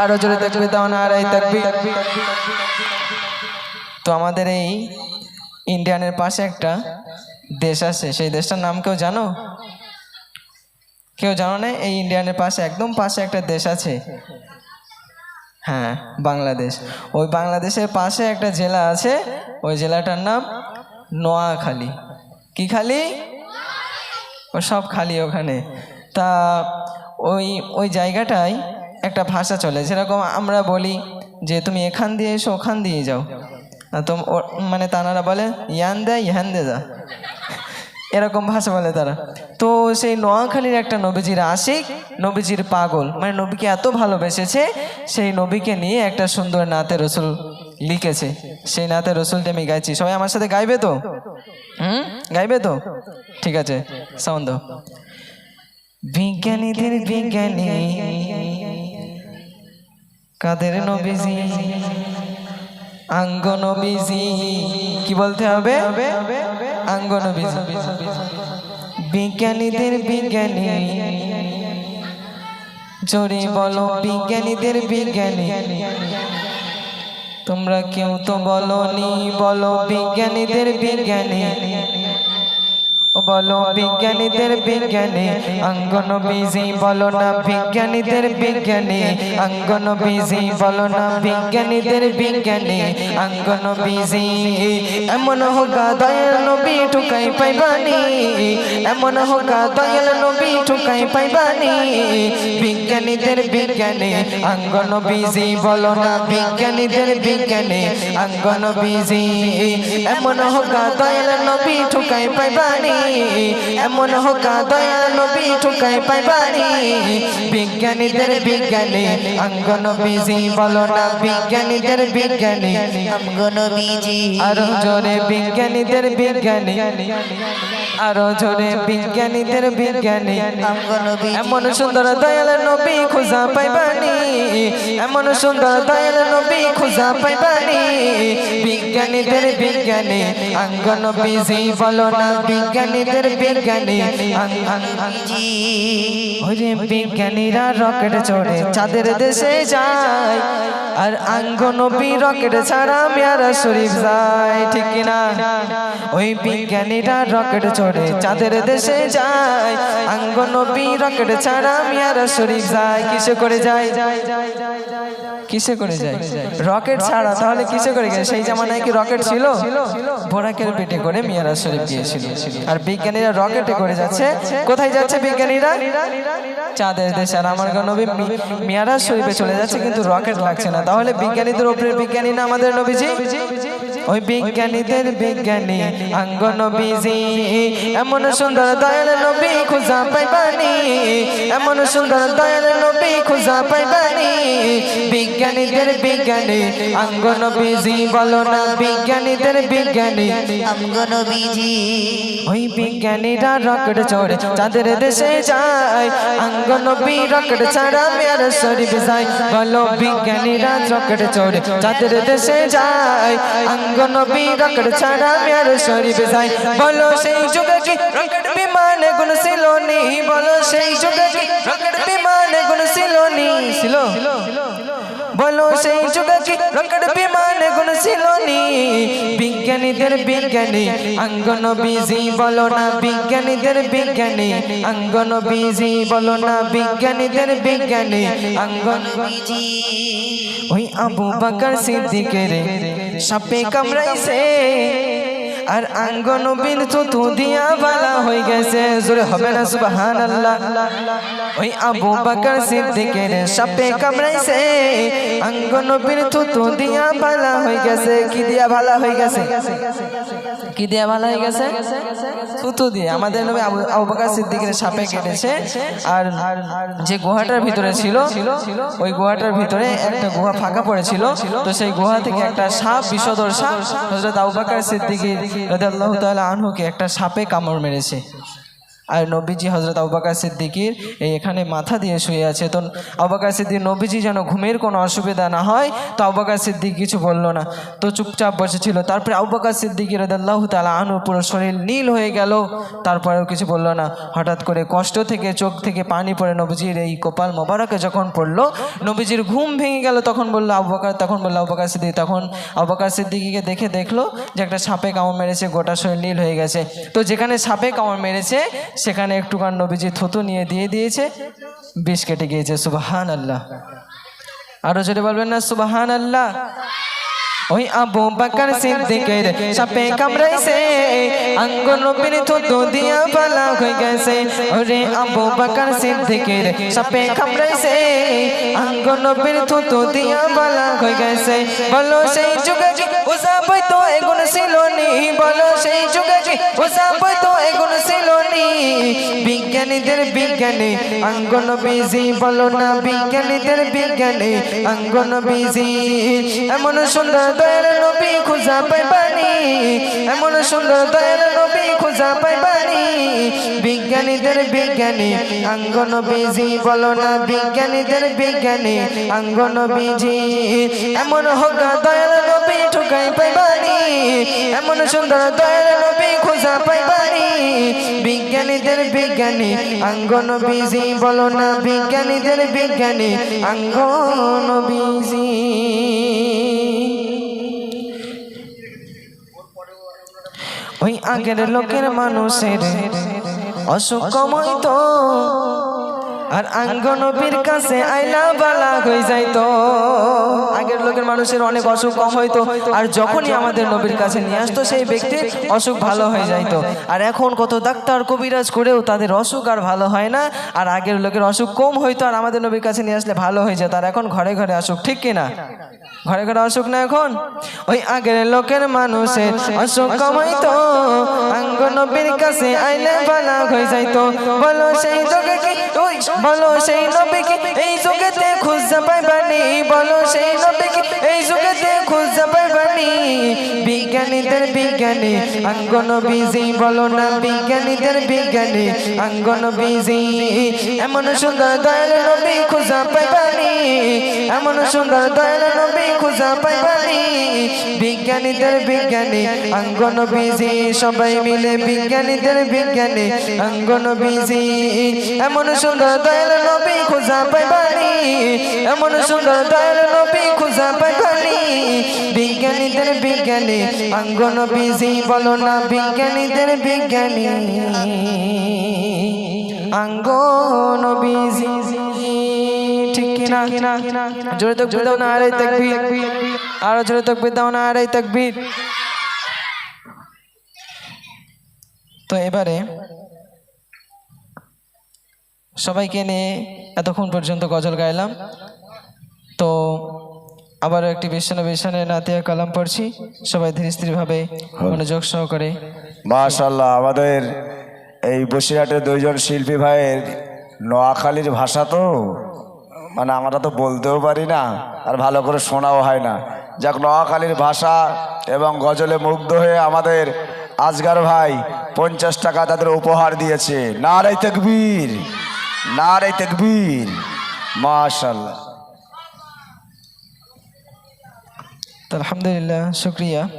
আরও জোরে থাকবে দাও না, আর এই থাকবি তো আমাদের এই ইন্ডিয়ানের পাশে একটা দেশ আছে, সেই দেশটার নাম কেউ জানো? কেউ জানো না? এই ইন্ডিয়ানের পাশে, একদম পাশে একটা দেশ আছে। হ্যাঁ বাংলাদেশ। ওই বাংলাদেশের পাশে একটা জেলা আছে, ওই জেলাটার নাম নোয়াখালী। কি খালি? ও সব খালি ওখানে। তা ওই ওই জায়গাটায় একটা ভাষা চলে। যেরকম আমরা বলি যে, তুমি এখান দিয়ে এসো, ওখান দিয়ে যাও। ও- মানে তানারা বলে, ইয়ান দে ইহান দে যা এরকম ভাষা বলে তারা। তো সেই নোয়াখালীর একটা নবীজির আশিক, নবীজির পাগল। মানে নবীকে এত ভালোবেসেছে, সেই নবীকে নিয়ে একটা সুন্দর নাতে রসুল লিখেছে। সেই নাতে রসুলটি আমি গাইছি। সবাই আমার সাথে গাইবে তো? হুম? গাইবে তো? ঠিক আছে, সাউন্ড বিজ্ঞানীদের বিজ্ঞানী কাদের নবীজি? আঙ্গ নবীজি। কি বলতে হবে? আঙ্গ নবীজি। বিজ্ঞানীদের বিজ্ঞানী। জোরে বলো বিজ্ঞানীদের বিজ্ঞানী। তোমরা কেউ তো বলো নি বলো বিজ্ঞানীদের বিজ্ঞানী। বলো বিজ্ঞানীদের বিজ্ঞানী অঙ্গন বিজি বলো না বিজ্ঞানীদের বিজ্ঞানী অঙ্গন বিজি বলো না বিজ্ঞানীদের বিজ্ঞানী অঙ্গন বিজি এমন হোগা দয়াল নবী ঠুকাই পাইবানি, এমন হোগা দয়াল নবী ঠুকাই পাইবানি, বিজ্ঞানীদের বিজ্ঞানী অঙ্গন বিজি বলো না বিজ্ঞানীদের বিজ্ঞানী অঙ্গন বিজি এমন হোগা দয়াল নবী ঠুকাই পাইবানি। এমন হোকা দয়া নবী ঠুকাই পাইবানি। বিজ্ঞানীদের বিজ্ঞানী অঙ্গন বিজি বলো না বিজ্ঞানীদের বিজ্ঞানী। অঙ্গন বিজি আরও জোরে বিজ্ঞানীদের বিজ্ঞানী। আরও জোরে বিজ্ঞানীদের বিজ্ঞানী। এমন সুন্দর দয়াল নবী খুঁজা পাইবানি। এমন সুন্দর দয়াল নবী খুঁজা পাইবানি। বিজ্ঞানীদের বিজ্ঞানী অঙ্গন বিজি বলো না বিজ্ঞানীদের বিজ্ঞানী। ওরে বিজ্ঞানীরা রকেট চড়ে চাঁদের দেশে যায়, আর আঙ্গনবী রকেট ছাড়া মিয়ারা শরীফ যায়, ঠিক কিনা? ওই বিজ্ঞানীরা রকেট চড়ে চাঁদের দেশে যায়। আঙ্গনবী রকেট ছাড়া মিয়ারা শরীফ যায়। কিসে করে যায়? কিসে করে যায়? রকেট ছাড়া, তাহলে কিসে করে গেছে সেই জামানায় কি রকেট ছিল? বোরাকের পেটে করে মিয়ারা শরীফ গিয়েছিল। আর বিজ্ঞানীরা রকেটে করে যাচ্ছে। কোথায় যাচ্ছে বিজ্ঞানীরা? চাঁদের দেশে। আর আমার নবী মিয়ারা শরীফে চলে যাচ্ছে, কিন্তু রকেট লাগছে না। তাহলে বিজ্ঞানীদের ওপরে বিজ্ঞানী না আমাদের নবীজি? ওই বিজ্ঞানীদের বিজ্ঞানী আঙ্গ নবীজি এমন সুন্দর দয়াল নবী খুঁজা পাইবানি এমন সুন্দর দয়াল নবী খুঁজা পাইবানি। বিজ্ঞানীদের বিজ্ঞানী আঙ্গ নবীজি বলো না বিজ্ঞানীদের বিজ্ঞানী। আমগন বিজি। ওই বিজ্ঞানীরা রকেট চড়ে চাঁদের দেশে যায় আঙ্গনবী রকেট ছাড়া মেয়ার শরীফ যায়। বলো বিজ্ঞানীরা রকেট চড়ে চাঁদের দেশে যায় আঙ্গনবী রকেট ছাড়া মেয়ার শরীফ যায় বলো সেই যুগে কি রকেট বিমানে গুণ ছিল নি? বলো সেই যুগে কি রকেট বিমানে গুণ ছিল নি? ছিল। বলো সেই যুগে কি রকেট বিমানে গুণ ছিল নি? বিজ্ঞানীদের বিজ্ঞানী অঙ্গন বিজি বলো না বিজ্ঞানীদের বিজ্ঞানী অঙ্গন বিজি বলো না বিজ্ঞানীদের বিজ্ঞানী অঙ্গন বিজি ওই আবু বকর সিদ্দিকের সাপে কামড়াইছে আর আঙ্গন বিন থুতু দিয়া বালা হয়ে গেছে। জোরে হবে না সুবহান আল্লাহ ওই আবু বকর সিদ্দিকের সাপে কামড়াইছে আঙ্গন বিন থুতু দিয়া বালা হয়ে গেছে। কি দিয়া ভালা হয়ে গেছে? কি দিয়া ভালো হয়ে গেছে? থুতু দিয়ে। আমাদের নবী আবু বকর সিদ্দিকের সাপে কেটেছে। আর যে গুহাটার ভিতরে ছিল, ওই গুহাটার ভিতরে একটা গুহা ফাঁকা পড়েছিল। তো সেই গুহা থেকে একটা সাপ, বিষধর সাপ, হযরত আবু বকর সিদ্দিকী রাদিয়াল্লাহু তাআলা আনহুকে একটা সাপে কামড় মেরেছে। আর নবীজি হজরত আবাকার সিদ্দিকির এখানে মাথা দিয়ে শুয়ে আছে। তো আবাকার সিদ্দিক, নবীজি যেন ঘুমের কোনো অসুবিধা না হয়, তো আবাকার সিদ্দিক কিছু বলল না। তো চুপচাপ বসেছিল। তারপরে আবাকার সিদ্দিকির রদাল্লাহ তালা আনু পুরো শরীর নীল হয়ে গেল। তারপরেও কিছু বলল না। হঠাৎ করে কষ্ট থেকে, চোখ থেকে পানি পড়ে নবীজির এই কপাল মোবারকে যখন পড়ল, নবীজির ঘুম ভেঙে গেল, তখন বলল আবাকার তখন বলল আবাকার সিদ্দিক, তখন আবাকার সিদ্দিকিকে দেখে দেখল যে একটা সাপে কামড় মেরেছে, গোটা শরীর নীল হয়ে গেছে। তো যেখানে সাপে কামড় মেরেছে সেখানে একটুখান নবীজি থুতু নিয়ে দিয়ে দিয়েছে, বিষ কেটে গিয়েছে সুবাহান আল্লাহ আরও জোরে বলবেন না সুবাহান আল্লাহ ওই আবু বাকার সিদ্দিকের সাপে কামড়াইছে আঙ্গুল নবীর থুতু দিয়া বালা হয়ে গেছে। ওরে আবু বাকার সিদ্দিকের সাপে কামড়াইছে আঙ্গুল নবীর থুতু দিয়া বালা হয়ে গেছে। বলো সেই যুগে কি উসাবই তো এগুন ছিল নি। বলো সেই যুগে কি উসাবই তো নি বিজ্ঞানীদের বিজ্ঞানী অঙ্গন বিজি বলো না বিজ্ঞানীদের বিজ্ঞানী অঙ্গন বিজি এমন সুন্দর দয়াল নবী খুঁজা পাইবানি, এমন সুন্দর দয়াল নবী খুঁজা পাইবানি। বিজ্ঞানীদের বিজ্ঞানী আঙ্গন বিজি বলো না বিজ্ঞানীদের বিজ্ঞানী আঙ্গন বিজি এমন হোক দয়াল নবী ঠুকাই পাইবানি এমন সুন্দর দয়াল নবী খুঁজা পাইবানি বিজ্ঞানীদের বিজ্ঞানী আঙ্গন বিজি বলো না বিজ্ঞানীদের বিজ্ঞানী আঙ্গন বিজি ওই আগের লোকের মানুষের অসুখ কমই তো আর আঙ্গনবীর কাছে আইলা বালা হয়ে যাইতো। আগের লোকের মানুষের অনেক অসুখ কম হইতো। আর যখনই আমাদের নবীর কাছে নিয়ে আসতো, সেই ব্যক্তির অসুখ ভালো হয়ে যাইতো। আর এখন কত ডাক্তার, কবিরাজ করেও তাদের অসুখ আর ভালো হয় না। আর আগের লোকের অসুখ কম হইতো আর আমাদের নবীর কাছে নিয়ে আসলে ভালো হয়ে যেত। আর এখন ঘরে ঘরে অসুখ, ঠিক কিনা? ঘরে ঘরে অসুখ না এখন? ওই আগের লোকের মানুষের অসুখ কমাইতো আঙ্গ নবীর কাছে আইলে বালা হয়ে যাইতো। বলো সেই বলো সেই নবীকে এই যুগেতে খুঁজতে পাইবানি বলো বিজ্ঞানীদের বিজ্ঞানী, আঙ্গন বিজি বলো না বিজ্ঞানীদের বিজ্ঞানী, আঙ্গন বিজি। এমন সুন্দর দয়াল নবী খুঁজা পাইবানি, এমন সুন্দর দয়াল নবী খুঁজা পাইবানি। বিজ্ঞানীদের বিজ্ঞানী, আঙ্গন বিজি, সবাই মিলে বিজ্ঞানীদের বিজ্ঞানী, আঙ্গন বিজি। এমন সুন্দর দয়াল নবী খুঁজা পাইবানি, এমন সুন্দর দয়াল নবী খুঁজা বিজ্ঞানী। আঙ্গন বিজি বলো না বিজ্ঞানীদের বিজ্ঞানী। আঙ্গন বিজি। জোরে তো এবারে সবাইকে নিয়ে এতক্ষণ পর্যন্ত গজল গাইলাম। তো আবারও একটি বিশ্বন বিশ্বনে নাতিয়া কালাম পড়ছি। সবাই ধীরে স্থিরভাবে মনোযোগ সহকারে। মাশাল্লাহ আমাদের এই বসিরহাটের দুইজন শিল্পী ভাইয়ের নোয়াখালীর ভাষা তো মানে আমরা তো বলতেও পারি না আর ভালো করে শোনাও হয় না। যাক নোয়াখালীর ভাষা এবং গজলে মুগ্ধ হয়ে আমাদের আজগার ভাই পঞ্চাশ টাকা তাদের উপহার দিয়েছে। নারাই তেকবীর নারাই তেকবীর মাশাল্লাহ الحمد لله شكريا